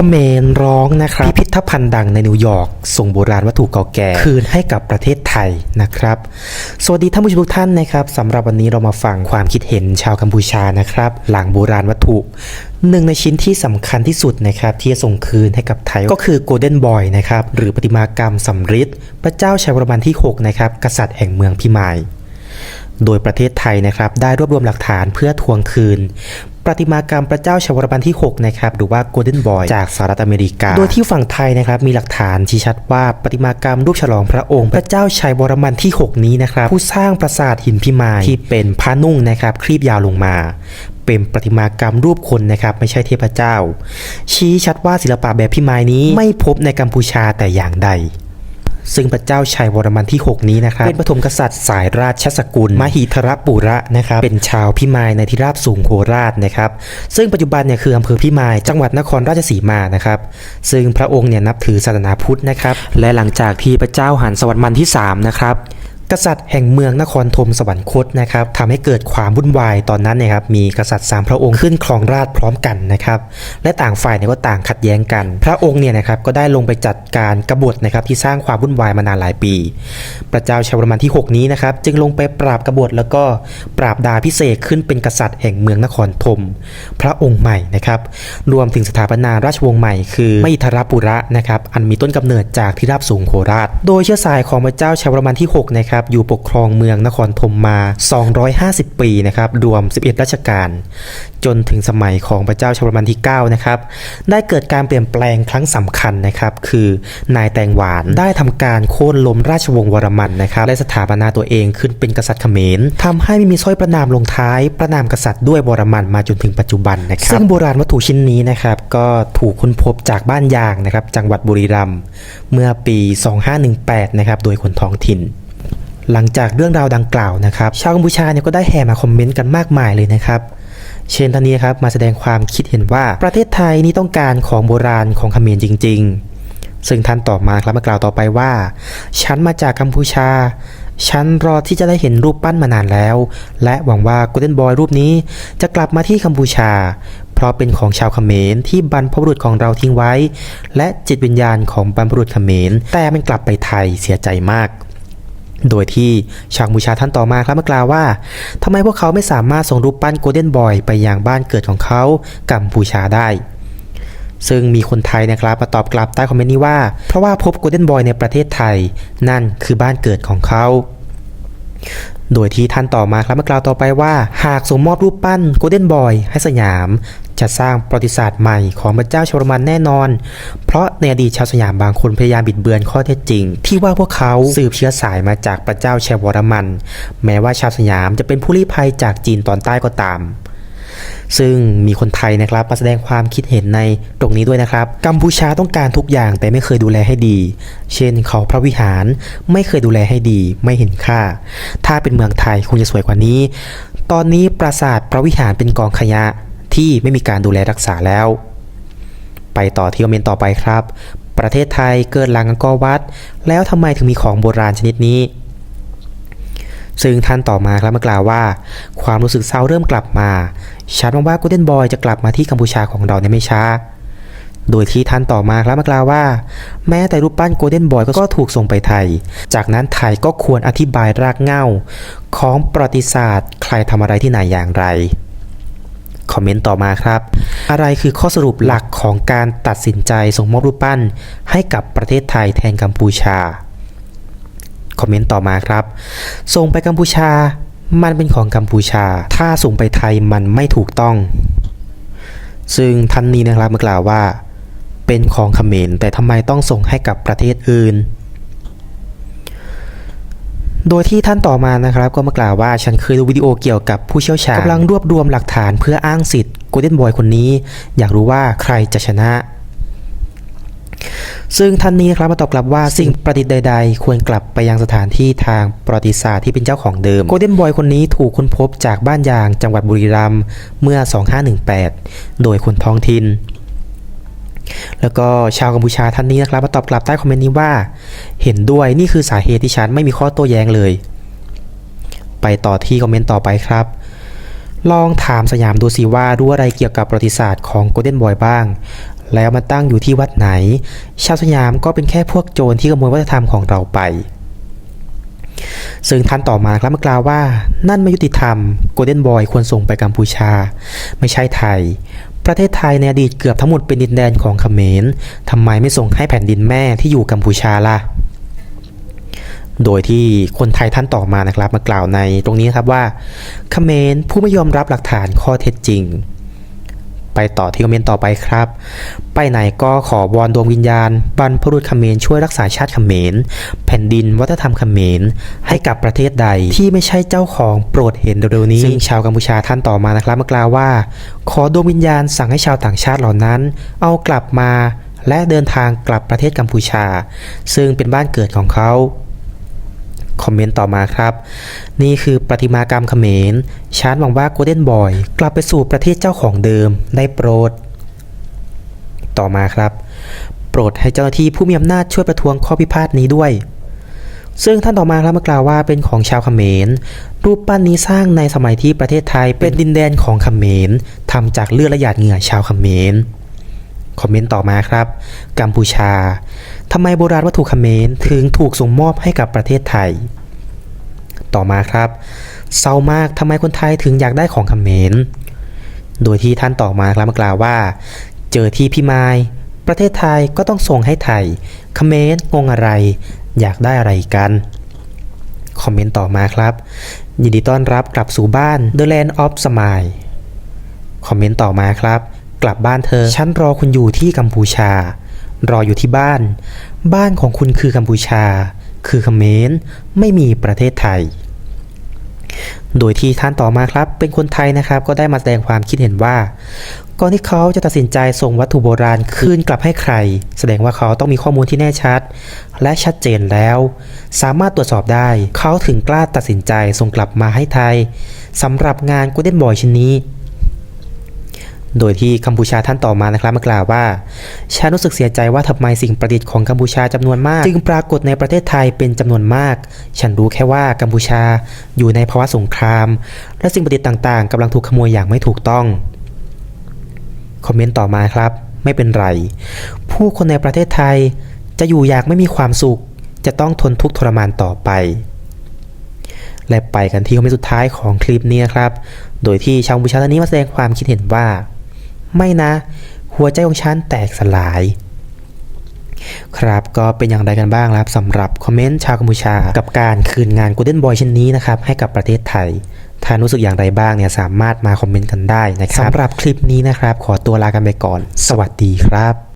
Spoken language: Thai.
เขมรร้องนะครับพิพิธภัณฑ์ดังในนิวยอร์กส่งโบราณวัตถุเก่าแก่คืนให้กับประเทศไทยนะครับ สวัสดีท่านผู้ชมทุกท่านนะครับสำหรับวันนี้เรามาฟังความคิดเห็นชาวกัมพูชานะครับ หลังโบราณวัตถุหนึ่งในชิ้นที่สำคัญที่สุดนะครับที่จะส่งคืนให้กับไทยก็คือโกลเด้นบอยนะครับหรือประติมากรรมสำริดพระเจ้าชัยวรมันที่ 6 นะครับ กษัตริย์แห่งเมืองพิมาย โดยประเทศไทยนะครับได้รวบรวมหลักฐานเพื่อทวงคืนประติมากรรมพระเจ้าชวรมันที่ 6 นะครับ หรือว่า Golden Boy จากสหรัฐอเมริกา โดยที่ฝั่งไทยนะครับ มีหลักฐานชี้ชัดว่าประติมากรรมรูปฉลองพระองค์ พระเจ้าชัยวรมันที่ 6 นี้นะครับ ผู้สร้างปราสาทหินพิมายที่เป็นพระนุ่งนะครับ คลีบยาวลงมา เป็นประติมากรรมรูปคนนะครับ ไม่ใช่เทพเจ้า ชี้ชัดว่าศิลปะแบบพิมายนี้ไม่พบในกัมพูชาแต่อย่างใด ซึ่งพระเจ้าชัยวรมันที่ 6 นี้นะครับเป็นปฐมกษัตริย์สายราชสกุล มหิทรปุระนะครับเป็นชาวพิมายในที่ราบสูงโคราชนะครับซึ่งปัจจุบันเนี่ยคืออำเภอพิมายจังหวัดนครราชสีมานะครับซึ่งพระองค์เนี่ยนับถือศาสนาพุทธนะครับและหลังจากที่พระเจ้าหันสวรรค์มันที่3นะครับ กษัตริย์แห่งเมืองนครธมสวรรคตนะครับทำให้เกิดความวุ่นวายตอนนั้นเนยครับมีกษัตริย์สามพระองค์ขึ้นครองราชพร้อมกันนะครับและต่างฝ่ายเนี่ยก็ต่างขัดแย้งกัน พระองค์เนี่ยนะครับก็ได้ลงไปจัดการกบฏนะครับที่สร้างความวุ่นวายมานานหลายปี พระเจ้าชาวรมันที่ 6 นี้นะครับจึงลงไปปราบกบฏแล้วก็ปราบดาพิเศษขึ้นเป็นกษัตริย์แห่งเมืองนครธมพระองค์ใหม่นะครับรวมถึงสถาปนาราชวงศ์ใหม่คือมิทรปุระนะครับอันมีต้นกำเนิดจากที่ราบสูงโคราช โดยเชื้อสายของพระเจ้าชาวรมันที่6นะครับอยู่ปกครองเมืองนครธมมา 250 ปีนะครับรวม 11 รัชกาลจนถึงสมัยของพระเจ้าชวรมันที่9นะครับได้เกิดการเปลี่ยนแปลงครั้งสำคัญนะครับคือนายแตงหวานได้ทำการโค่นล้มราชวงศ์วรมันนะครับและสถาปนาตัวเองขึ้นเป็นกษัตริย์เขมรทำให้ไม่มีสร้อยประนามลงท้าย ประนามกษัตริย์ด้วยวรมันมาจนถึงปัจจุบันนะครับซึ่งโบราณวัตถุชิ้นนี้นะครับก็ถูกค้นพบจากบ้านยางนะครับจังหวัดบุรีรัมย์เมื่อปี 2518 นะครับ โดยคนท้องถิ่น หลังจากเรื่องราวดังกล่าวนะครับชาวกัมพูชาเนี่ยก็ได้แห่มาคอมเมนต์กันมากมายเลยนะครับเช่นท่านนี้ครับมาแสดงความคิดเห็นว่าประเทศไทยนี่ต้องการของโบราณของเขมรจริง ๆ ซึ่งท่านต่อมาครับมากล่าวต่อไปว่า ฉันมาจากกัมพูชา ฉันรอที่จะได้เห็นรูปปั้นมานานแล้ว และหวังว่าโกลเด้นบอยรูปนี้จะกลับมาที่กัมพูชา เพราะเป็นของชาวเขมรที่บรรพบุรุษของเราทิ้งไว้ และจิตวิญญาณของบรรพบุรุษเขมรแต่มันกลับไปไทยเสียใจมาก โดยที่ชาวกัมพูชาท่านต่อมาครับมากล่าวว่าทำไมพวกเขาไม่สามารถส่งรูปปั้นโกลเด้นบอยไปยังบ้านเกิดของเขากัมพูชาได้ ซึ่งมีคนไทยนะครับมาตอบกลับใต้คอมเมนต์นี้ว่า เพราะว่าพบโกลเด้นบอยในประเทศไทย นั่นคือบ้านเกิดของเขาโดยที่ท่านต่อมาครับมากล่าวต่อไปว่า หากส่งมอบรูปปั้นโกลเด้นบอยให้สยาม จะสร้างประวัติศาสตร์ใหม่ของพระเจ้าชวรมันแน่นอน เพราะในอดีตชาวสยามบางคนพยายามบิดเบือนข้อเท็จจริง ที่ว่าพวกเขาสืบเชื้อสายมาจากพระเจ้าชัยวรมัน แม้ว่าชาวสยามจะเป็นผู้ลี้ภัยจากจีนตอนใต้ก็ตามซึ่งมีคนไทยนะครับมาแสดงความคิดเห็นในตรงนี้ด้วยนะครับ กัมพูชาต้องการทุกอย่างแต่ไม่เคยดูแลให้ดี เช่นเขาพระวิหารไม่เคยดูแลให้ดี ไม่เห็นค่า ถ้าเป็นเมืองไทยคงจะสวยกว่านี้ ตอนนี้ปราสาทพระวิหารเป็นกองขยะ ที่ไม่มีการดูแลรักษาแล้ว ไปต่อที่คอมเมนต์ต่อไปครับ ประเทศไทยเกิดหลังอังกอวัด แล้วทำไมถึงมีของโบราณชนิดนี้ ซึ่งท่านต่อมาครับมากล่าวว่า ความรู้สึกเศร้าเริ่มกลับมาฉันหวังว่า Golden Boy จะกลับมาที่กัมพูชาของเราในไม่ช้าโดยที่ท่านต่อมาครับมากล่าวว่า แม้แต่รูปปั้น Golden Boy ก็ถูกส่งไปไทย จากนั้นไทยก็ควรอธิบายรากเหง้า ของประวัติศาสตร์ ใครทำอะไรที่ไหนอย่างไร คอมเมนต์ต่อมาครับ อะไรคือข้อสรุปหลักของการตัดสินใจส่งมอบรูปปั้น ให้กับประเทศไทยแทนกัมพูชา คอมเมนต์ต่อมาครับ ส่งไปกัมพูชา มันเป็นของกัมพูชา ถ้าส่งไปไทยมันไม่ถูกต้อง ซึ่งท่านนี้นะครับมากล่าวว่า เป็นของเขมรแต่ทำไมต้องส่งให้กับประเทศอื่น โดยที่ท่านต่อมานะครับก็มากล่าวว่าฉันเคยดูวิดีโอเกี่ยวกับผู้เชี่ยวชาญกำลังรวบรวมหลักฐานเพื่ออ้างสิทธิ์โกลเด้นบอยคนนี้ อยากรู้ว่าใครจะชนะ ซึ่งท่านนี้ครับมาตอบกลับว่าสิ่งประดิษฐ์ใด ๆ ควรกลับไปยังสถานที่ทางประวัติศาสตร์ที่เป็นเจ้าของเดิมโกลเด้นบอยคนนี้ถูกค้นพบจากบ้านยางจังหวัดบุรีรัมย์เมื่อ 2518 โดยคนท้องถิ่น แล้วก็ชาวกัมพูชาท่านนี้นะครับมาตอบกลับใต้คอมเมนต์นี้ว่า เห็นด้วยนี่คือสาเหตุที่ฉันไม่มีข้อโต้แย้งเลย ไปต่อที่คอมเมนต์ต่อไปครับ ลองถามสยามดูสิว่ารู้อะไรเกี่ยวกับประวัติศาสตร์ของโกลเด้นบอยบ้าง แล้วมันตั้งอยู่ที่วัดไหน ชาวสยามก็เป็นแค่พวกโจรที่ขโมยวัฒนธรรมของเราไปซึ่งท่านต่อมาครับมากล่าวว่า นั่นไม่ยุติธรรมโกลเด้นบอยควรส่งไปกัมพูชา ไม่ใช่ไทย ประเทศไทยในอดีตเกือบทั้งหมดเป็นดินแดนของเขมรทำไมไม่ส่งให้แผ่นดินแม่ที่อยู่กัมพูชาล่ะ โดยที่คนไทยท่านต่อมานะครับมากล่าวในตรงนี้นะครับว่าเขมรผู้ไม่ยอมรับหลักฐานข้อเท็จจริง ไปต่อที่คอมเมนต์ต่อไปครับ ไปไหนก็ขอวอนดวงวิญญาณ บรรพบุรุษเขมรช่วยรักษาชาติเขมร แผ่นดินวัฒนธรรมเขมร ให้กับประเทศใดที่ไม่ใช่เจ้าของโปรดเห็นเร็วๆนี้ซึ่งชาวกัมพูชาท่านต่อมานะครับมากล่าวว่า ขอดวงวิญญาณสั่งให้ชาวต่างชาติเหล่านั้น เอากลับมาและเดินทางกลับประเทศกัมพูชา ซึ่งเป็นบ้านเกิดของเขา คอมเมนต์ต่อมาครับ นี่คือประติมากรรมเขมรฉันหวังว่าโกลเด้นบอยกลับไปสู่ประเทศเจ้าของเดิมได้โปรด ต่อมาครับ โปรดให้เจ้าหน้าที่ผู้มีอำนาจช่วยประท้วงข้อพิพาทนี้ด้วย ซึ่งท่านต่อมาครับมากล่าวว่าเป็นของชาวเขมร รูปปั้นนี้สร้างในสมัยที่ประเทศไทยเป็นดินแดนของเขมรทำจากเลือดและหยาดเหงื่อชาวเขมรคอมเมนต์ต่อมาครับ กัมพูชา ทำไมโบราณวัตถุเขมรถึงถูกส่งมอบให้กับประเทศไทย ต่อมาครับเศร้ามากทำไมคนไทยถึงอยากได้ของเขมร โดยที่ท่านต่อมาครับมากล่าวว่า เจอที่พี่ไม้ประเทศไทยก็ต้องส่งให้ไทยเขมรงงอะไร อยากได้อะไรกัน คอมเมนต์ต่อมาครับ ยินดีต้อนรับกลับสู่บ้าน The Land of Smile คอมเมนต์ต่อมาครับ กลับบ้านเธอ ฉันรอคุณอยู่ที่กัมพูชา รออยู่ที่บ้าน บ้านของคุณคือกัมพูชา คือเขมรไม่มีประเทศไทย โดยที่ท่านต่อมาครับ เป็นคนไทยนะครับ ก็ได้มาแสดงความคิดเห็นว่าก่อนที่เขาจะตัดสินใจส่งวัตถุโบราณคืนกลับให้ใคร แสดงว่าเขาต้องมีข้อมูลที่แน่ชัด และชัดเจนแล้ว สามารถตรวจสอบได้ เขาถึงกล้าตัดสินใจส่งกลับมาให้ไทยสำหรับงาน Golden Boy ชิ้นนี้ โดยที่กัมพูชาท่านต่อมานะครับมากล่าวว่าฉันรู้สึกเสียใจว่าทำไมสิ่งประดิษฐ์ของกัมพูชาจำนวนมาก จึงปรากฏในประเทศไทยเป็นจำนวนมาก ฉันรู้แค่ว่ากัมพูชาอยู่ในภาวะสงคราม และสิ่งประดิษฐ์ต่างๆกำลังถูกขโมยอย่างไม่ถูกต้องคอมเมนต์ต่อมาครับ ไม่เป็นไร ผู้คนในประเทศไทยจะอยู่อยางไม่มีความสุข จะต้องทนทุกข์ทรมานต่อไป และไปกันที่คอมเมนต์สุดท้ายของคลิปนี้นะครับ โดยที่ชาวกัมพูชาท่านนี้มาแสดงความคิดเห็นว่า ไม่นะ หัวใจของฉันแตกสลาย ครับก็เป็นอย่างไรกันบ้างครับสำหรับคอมเมนต์ชาวกัมพูชา กับการคืนงานกูเด้นบอยเชิ้นนี้นะครับให้กับประเทศไทยถ้ารู้สึกอย่างไรบ้างเนี่ยสามารถมาคอมเมนต์กันได้นะครับสำหรับคลิปนี้นะครับ ขอตัวลากันไปก่อน สวัสดีครับ